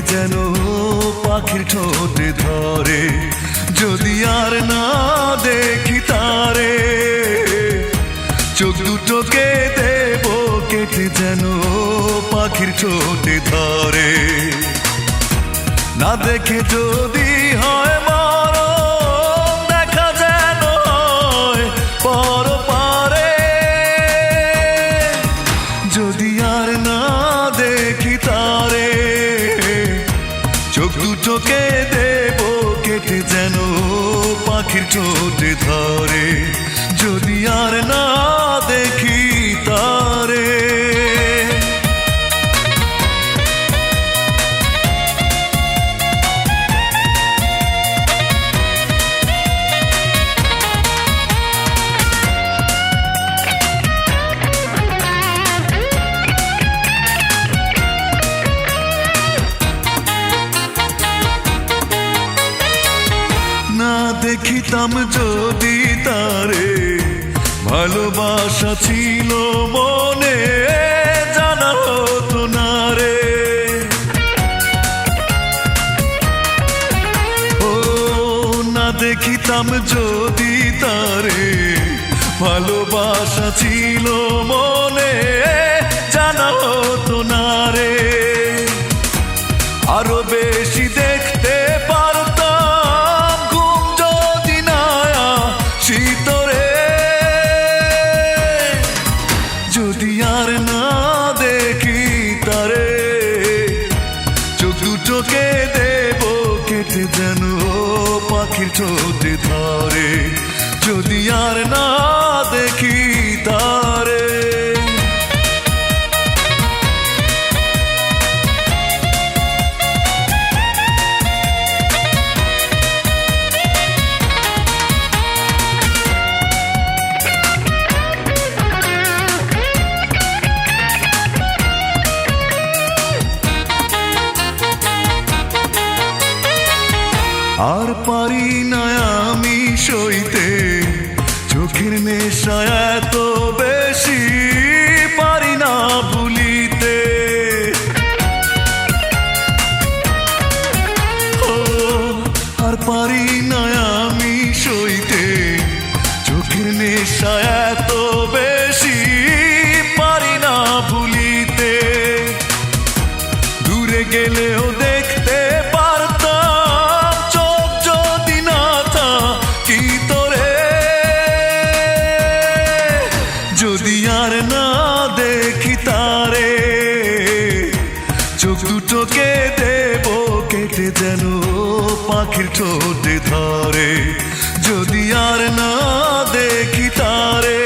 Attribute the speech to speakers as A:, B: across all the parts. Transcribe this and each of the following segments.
A: যেন পাখির ঠোঁটে ধরে। যদি আর না দেখি তারে, চোখ দুটোকে দেব কেটে যেন পাখির ঠোঁটে ধরে। না দেখে যদি হয় চোখ দেব কেটে যেন পাখির চোটে ধরে। যদি আর না দেখি তারে দেখিতাম যদি তারে। ভালোবাসা ছিল মনে রে। ও, না দেখিতাম যদি তারে। ভালোবাসা ছিল মনে যেন পাখির ঠোঁটে ধরে। যদি আর না আর পারি না আমি সইতে। চোখের নেশা এত বেশি পারি না ভুলিতে। ও, আর পারি না আমি সইতে। চোখের নেশা এত বেশি পারি না ভুলিতে। দূরে গেলেও পাখির ঠোঁটে ধরে, যদি আর না দেখি তারে,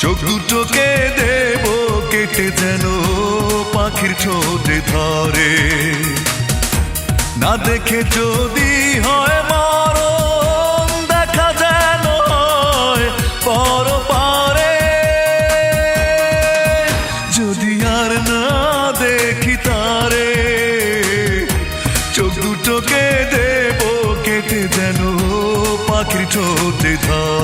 A: চোখ দুটোকে দেব কেটে যেন পাখির ঠোঁটে ধরে। না দেখে যদি হয় মরণ, দেখা যেন পর পারে। যদি আর না দেখি তারে ঠোঁটে ধরে